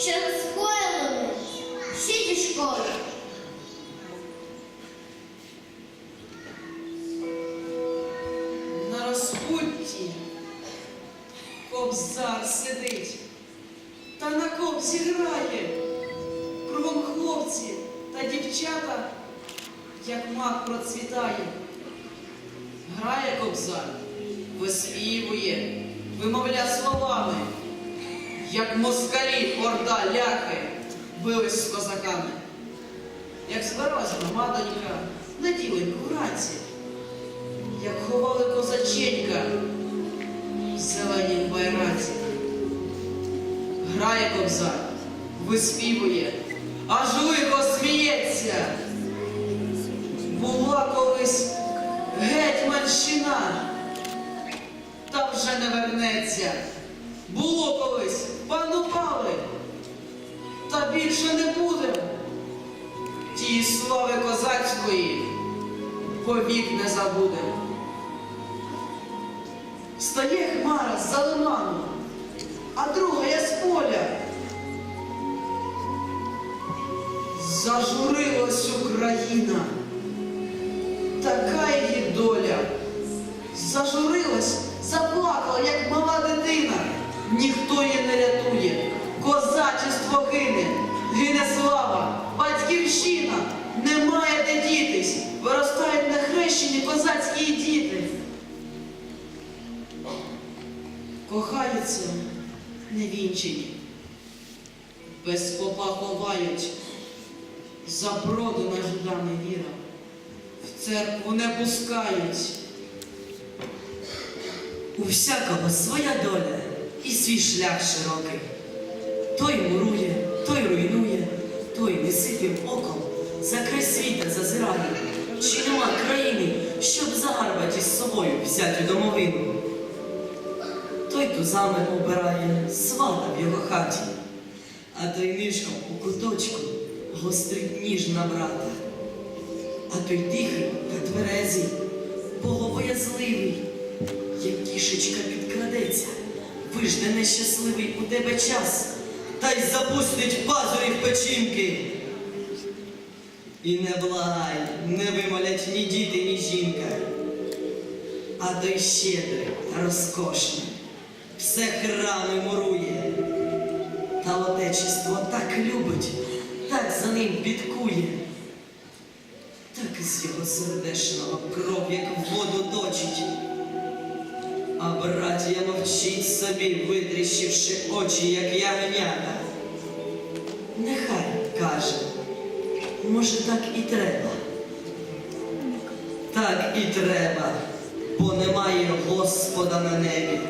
що розхоїли всі ті школи. На розпутті кобзар сидить та на кобзі грає. Кругом хлопці та дівчата, як мак процвітає. Грає кобзар, виспівує, вимовляє словами як москалі орда ляхи бились з козаками. Як збиралася матонька на діленьку вранці, як ховали козаченька в зеленій байраці. Грає кобзар, виспівує, аж лихо сміється. Була колись гетьманщина, та вже не вернеться. Було колись, панували, та більше не буде. Ті слави козацької повік не забудемо. Стає хмара з-за лиману, а друга я з поля. Зажурилась Україна, така її доля. Зажурилась, Ніхто її не рятує. Козачество гине, гине слава, батьківщина, немає де дітись. Виростають на хрещені козацькі діти. Кохаються невінчені, без попа ховають, за броду на жида не віра, в церкву не пускають. У всякого своя доля і свій шлях широкий. Той мурує, той руйнує, той не оком, за край світа зазирає. Чи нема країни, щоб загарбати із собою взяти домовину? Той тузами обирає свата в його хаті, а той нишком у куточку гострить ніж на брата. А той тихий та тверезий, боговоязливий, як кішечка підкрадеться, вижде нещасливий у тебе час, та й запустить пазурі в печінки. І не благай, не вимолять ні діти, ні жінка. А той щедрий та розкошний, все храми мурує. Та отечество так любить, так за ним підкує. Так з його сердешного кров, як в воду точить. А братія мовчить собі, витріщивши очі, як ягнята. Нехай каже, може, так і треба. Так і треба, бо немає Господа на небі.